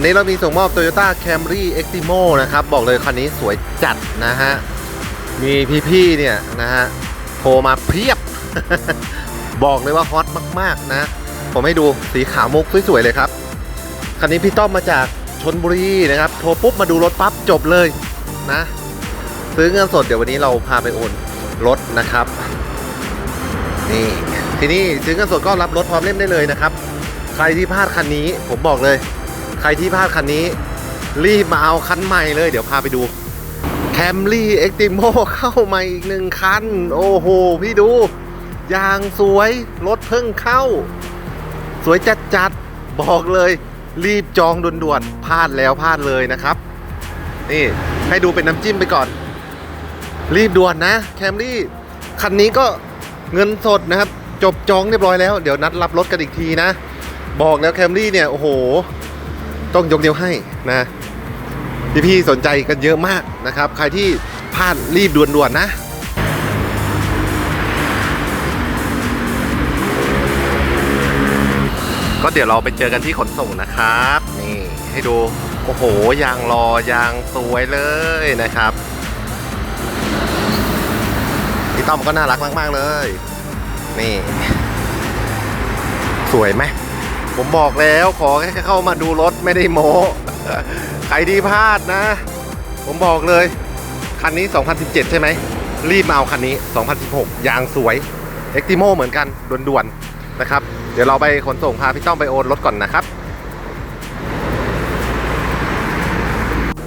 วันนี้เรามีส่งมอบ Toyota Camry Extimo นะครับ บอกเลยคันนี้สวยจัดนะฮะ มีพี่ๆเนี่ยนะฮะโทรมาเพียบ บอกเลยว่าฮอตมากๆนะ ผมให้ดูสีขาวมุกสวยๆเลยครับ คันนี้พี่ต้อมมาจากชนบุรีนะครับ โทรปุ๊บมาดูรถปั๊บจบเลยนะ ซื้อเงินสดเดี๋ยววันนี้เราพาไปโอนรถนะครับ นี่ทีนี้ซื้อเงินสดก็รับรถพร้อมเล่มได้เลยนะครับ ใครที่พลาดคันนี้ผมบอกเลย ใครที่พลาดคันนี้ รีบมาเอาคันใหม่เลย เดี๋ยวพาไปดู Camry Extimo เข้ามาอีกหนึ่งคัน โอ้โห พี่ดู ยางสวย รถเพิ่งเข้า สวยจัดจัดบอกเลย รีบจองด่วนๆพลาดแล้วพลาดเลยนะครับ นี่ให้ดูเป็นน้ำจิ้มไปก่อน รีบด่วนนะแคมรี่คันนี้ก็เงินสดนะครับ จบจองเรียบร้อยแล้ว เดี๋ยวนัดรับรถกันอีกทีนะ บอกแล้วแคมรี่เนี่ย โอ้โห ต้องยกนิ้วให้นะพี่ๆสนใจกันเยอะมากนะครับ ใครที่พลาดรีบด่วนๆนะก็เดี๋ยวเราไปเจอกันที่ขนส่งนะครับ นี่ให้ดู โอ้โห ยางรอยางสวยเลยนะครับพี่ต้อมก็น่ารักมาก ๆ เลย นี่ สวยไหม ผมบอกแล้วขอแค่เข้ามาดูรถไม่ได้โม้ใครที่พลาดนะ ผมบอกเลย คันนี้ 2017 ใช่ไหม รีบมาเอาคันนี้ 2016 ยางสวย e x t i m o เหมือนกันด่วนๆนะครับ เดี๋ยวเราไปขนส่งพาพี่ต้อมไปโอนรถก่อนนะครับ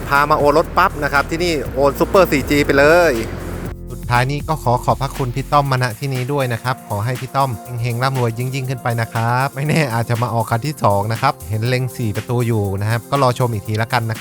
พามาโอนรถปั๊บนะครับ ที่นี่โอนซูเปอร์ 4G ไปเลย ท้ายนี้ก็ขอขอบพระคุณพี่ต้อมมาณที่นี้ด้วยนะครับ ขอให้พี่ต้อมเฮงๆร่ำรวยยิ่งๆขึ้นไปนะครับ ไม่แน่อาจจะมาออกคันที่ 2 นะครับ เห็นเล็ง 4 ประตูอยู่นะครับ ก็รอชมอีกทีละกันนะครับ